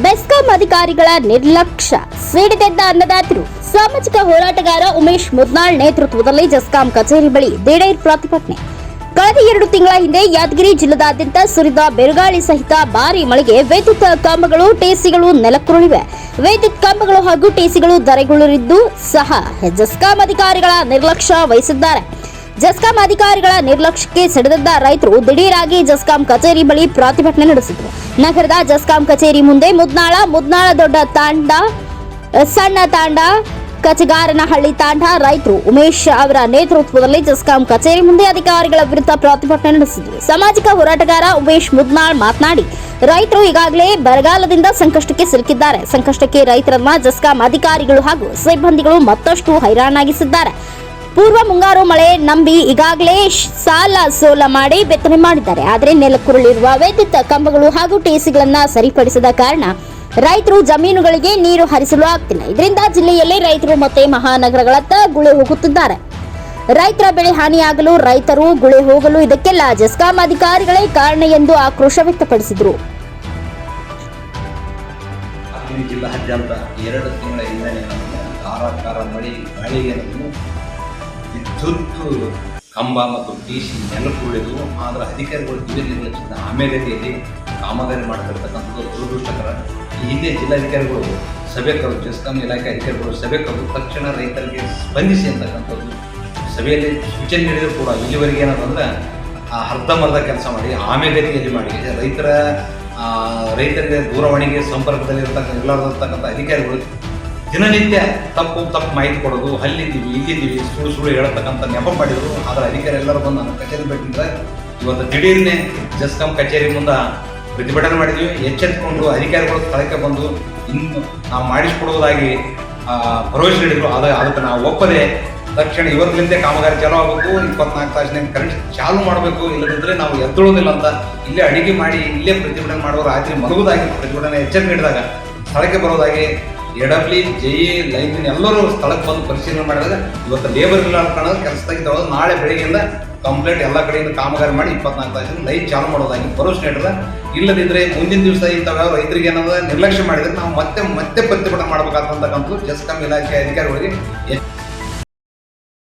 ಬೆಸ್ಕಾಂ ಅಧಿಕಾರಿಗಳ ನಿರ್ಲಕ್ಷ್ಯ. ಸಿಡಿದೆದ್ದ ಅನ್ನದಾತರು, ಸಾಮಾಜಿಕ ಹೋರಾಟಗಾರ ಉಮೇಶ್ ಮುದ್ನಾಳ್ ನೇತೃತ್ವದಲ್ಲಿ ಜಸ್ಕಾಂ ಕಚೇರಿ ಬಳಿ ದಿಢೀರ್ ಪ್ರತಿಭಟನೆ. ಕಳೆದ ಎರಡು ತಿಂಗಳ ಹಿಂದೆ ಯಾದಗಿರಿ ಜಿಲ್ಲೆದಾದ್ಯಂತ ಸುರಿದ ಬಿರುಗಾಳಿ ಸಹಿತ ಭಾರಿ ಮಳೆಗೆ ವಿದ್ಯುತ್ ಕಂಬಗಳು ಟಿಸಿಗಳು ನೆಲಕ್ಕುರುಳಿವೆ. ವಿದ್ಯುತ್ ಕಂಬಗಳು ಹಾಗೂ ಟಿಸಿಗಳು ಧರೆಗುರುಳಿದ್ದು ಸಹ ಜಸ್ಕಾಂ ಅಧಿಕಾರಿಗಳ ನಿರ್ಲಕ್ಷ್ಯ ವಹಿಸಿದ್ದಾರೆ. ಜಸ್ಕಾಂ ಅಧಿಕಾರಿಗಳ ನಿರ್ಲಕ್ಷ್ಯಕ್ಕೆ ಸಿಡಿದಿದ್ದ ರೈತರು ದಿಢೀರಾಗಿ ಜಸ್ಕಾಂ ಕಚೇರಿ ಬಳಿ ಪ್ರತಿಭಟನೆ ನಡೆಸಿದರು. ನಗರದ ಜಸ್ಕಾಂ ಕಚೇರಿ ಮುಂದೆ ಮುದ್ನಾಳ ಮುದ್ನಾಳ ದೊಡ್ಡ ತಾಂಡ, ಸಣ್ಣ ತಾಂಡ, ಕಚಗಾರನಹಳ್ಳಿ ತಾಂಡ ರೈತರು. ಉಮೇಶ್ ಅವರ ನೇತೃತ್ವದಲ್ಲಿ ಜಸ್ಕಾಂ ಕಚೇರಿ ಮುಂದೆ ಅಧಿಕಾರಿಗಳ ವಿರುದ್ಧ ಪ್ರತಿಭಟನೆ ನಡೆಸಿದರು. ಸಾಮಾಜಿಕ ಹೋರಾಟಗಾರ ಉಮೇಶ್ ಮುದ್ನಾಳ್ ಮಾತನಾಡಿ, ರೈತರು ಈಗಾಗಲೇ ಬರಗಾಲದಿಂದ ಸಂಕಷ್ಟಕ್ಕೆ ಸಿಲುಕಿದ್ದಾರೆ. ಸಂಕಷ್ಟಕ್ಕೆ ರೈತರನ್ನ ಜಸ್ಕಾಂ ಅಧಿಕಾರಿಗಳು ಹಾಗೂ ಸಿಬ್ಬಂದಿಗಳು ಮತ್ತಷ್ಟು ಹೈರಾಣಾಗಿಸಿದ್ದಾರೆ. ಪೂರ್ವ ಮುಂಗಾರು ಮಳೆ ನಂಬಿ ಈಗಾಗಲೇ ಸಾಲ ಸೋಲ ಮಾಡಿ ಬಿತ್ತನೆ ಮಾಡಿದ್ದಾರೆ. ಆದರೆ ನೆಲಕ್ಕುರುಳಿರುವ ವಿದ್ಯುತ್ ಕಂಬಗಳು ಹಾಗೂ ಟಿಸಿಗಳನ್ನ ಸರಿಪಡಿಸದ ಕಾರಣ ರೈತರು ಜಮೀನುಗಳಿಗೆ ನೀರು ಹರಿಸಲು ಆಗ್ತಿಲ್ಲ. ಇದರಿಂದ ಜಿಲ್ಲೆಯಲ್ಲಿ ರೈತರು ಮತ್ತೆ ಮಹಾನಗರಗಳತ್ತ ಗುಳೆ ಹೋಗುತ್ತಿದ್ದಾರೆ. ರೈತರ ಬೆಳೆ ಹಾನಿಯಾಗಲು ರೈತರು ಗುಳೆ ಹೋಗಲು ಇದಕ್ಕೆಲ್ಲ ಜೆಸ್ಕಾಂ ಅಧಿಕಾರಿಗಳೇ ಕಾರಣ ಎಂದು ಆಕ್ರೋಶ ವ್ಯಕ್ತಪಡಿಸಿದರು. ಜಿಲ್ಲಾದ್ಯಂತ ಎರಡು ತಿಂಗಳ ಹಿಂದೆ ಧಾರಾಕಾರ ಮಳೆ ಗಾಳಿಗೆ ವಿದ್ಯುತ್, ಕಂಬ ಮತ್ತು ಟಿ ಸಿ ನೆಲಕ್ಕುಳಿದು ಆದರೆ ಅಧಿಕಾರಿಗಳು ಜಿಲ್ಲೆಗಳ ಆಮೇಲೆ ಆಮೇಗತಿಯಲ್ಲಿ ಕಾಮಗಾರಿ ಮಾಡ್ತಿರ್ತಕ್ಕಂಥದ್ದು ದುರದೃಷ್ಟಕರ. ಈ ಹಿಂದೆ ಜಿಲ್ಲಾಧಿಕಾರಿಗಳು ಸಭೆ ಕರೆದು ಜೆಸ್ಕಾಂ ಇಲಾಖೆ ಅಧಿಕಾರಿಗಳು ಸಭೆ ಕರೆದು ತಕ್ಷಣ ರೈತರಿಗೆ ಸ್ಪಂದಿಸಿ ಅಂತಕ್ಕಂಥದ್ದು. ಸಭೆಯಲ್ಲಿ ಸೂಚನೆ ನೀಡಿದರೆ ಕೂಡ. ಇಲ್ಲಿವರೆಗೆ ಆ ಅರ್ಧಂಬರ್ಧ ಕೆಲಸ ಮಾಡಿ ಆಮೆಗತಿಯಲ್ಲಿ ಮಾಡಿ. ರೈತರ ರೈತರಿಗೆ ದೂರವಾಣಿಗೆ ಸಂಪರ್ಕದಲ್ಲಿ ಇರ್ತಕ್ಕಂಥ ಅಧಿಕಾರಿಗಳು ದಿನನಿತ್ಯ ತಪ್ಪು ತಪ್ಪು ಮಾಹಿತಿ ಕೊಡೋದು, ಅಲ್ಲಿದ್ದೀವಿ, ಇಲ್ಲಿದ್ದೀವಿ, ಸುಳ್ಳು ಸುಳ್ಳು ಹೇಳತಕ್ಕಂಥ ನೆಪ ಮಾಡಿದ್ರು. ಆದರೆ ಅಧಿಕಾರಿ ಎಲ್ಲರೂ ಬಂದು ನನ್ನ ಕಚೇರಿ ಭೇಟಿಂದ ಇವತ್ತು ದಿಢೀರ್ನೆ ಜಸ್ಕಾಂ ಕಚೇರಿ ಮುಂದೆ ಪ್ರತಿಭಟನೆ ಮಾಡಿದ್ವಿ. ಎಚ್ಚೆತ್ಕೊಂಡು ಅಧಿಕಾರಿಗಳು ಸ್ಥಳಕ್ಕೆ ಬಂದು ಇನ್ನು ನಾವು ಮಾಡಿಸ್ಕೊಡುವುದಾಗಿ ಭರವಸೆ ನೀಡಿದ್ರು. ಅದ ಅದಕ್ಕೆ ನಾವು ಒಪ್ಪದೆ, ತಕ್ಷಣ ಇವತ್ತಿನಿಂದ ಕಾಮಗಾರಿ ಚಾಲೂ ಆಗಬೇಕು, ಇಪ್ಪತ್ನಾಲ್ಕು ತಾಸಿನ ಕರೆಂಟ್ ಚಾಲು ಮಾಡಬೇಕು ಇಲ್ಲದಿದ್ದರೆ ನಾವು ಎದ್ದೊಳ್ಳೋದಿಲ್ಲ ಅಂತ ಇಲ್ಲೇ ಅಡಿಗೆ ಮಾಡಿ, ಇಲ್ಲೇ ಪ್ರತಿಭಟನೆ ಮಾಡುವ ರಾತ್ರಿ ಮಲಗುವುದಾಗಿ ಪ್ರತಿಭಟನೆ ಎಚ್ಚರಿಕೆ ನೀಡಿದಾಗ, ಸ್ಥಳಕ್ಕೆ ಬರೋದಾಗಿ ಎಡಬ್ಲಿ ಜೈ ಲೈನ್ ಎಲ್ಲರೂ ಸ್ಥಳಕ್ಕೆ ಬಂದು ಪರಿಶೀಲನೆ ಮಾಡಿದಾಗ ಇವತ್ತು ಲೇಬರ್ ಇಲ್ಲ ಕಾಣೋದು ಕೆಲಸದಾಗಿ ತಗೊಳ್ಳೋದು ನಾಳೆ ಬೆಳಿಗ್ಗೆಯಿಂದ ಕಂಪ್ಲೇಂಟ್ ಎಲ್ಲ ಕಡೆಯಿಂದ ಕಾಮಗಾರಿ ಮಾಡಿ ಇಪ್ಪತ್ನಾಲ್ಕು ತಾಸಿನ ಲೈನ್ ಚಾಲು ಮಾಡೋದಾಗಿ ಭರವಸೆ ನೀಡಿದ್ರೆ ಇಲ್ಲದಿದ್ದರೆ ಮುಂದಿನ ದಿವಸ ಇಂಥವ ರೈತರಿಗೆ ಏನಾದ ನಿರ್ಲಕ್ಷ್ಯ ಮಾಡಿದ್ರೆ ನಾವು ಮತ್ತೆ ಮತ್ತೆ ಪ್ರತಿಭಟನೆ ಮಾಡಬೇಕಾದಂತಕ್ಕಂಥದ್ದು ಜಸ್ಕಾಂ ಇಲಾಖೆ ಅಧಿಕಾರಿಗಳಿಗೆ.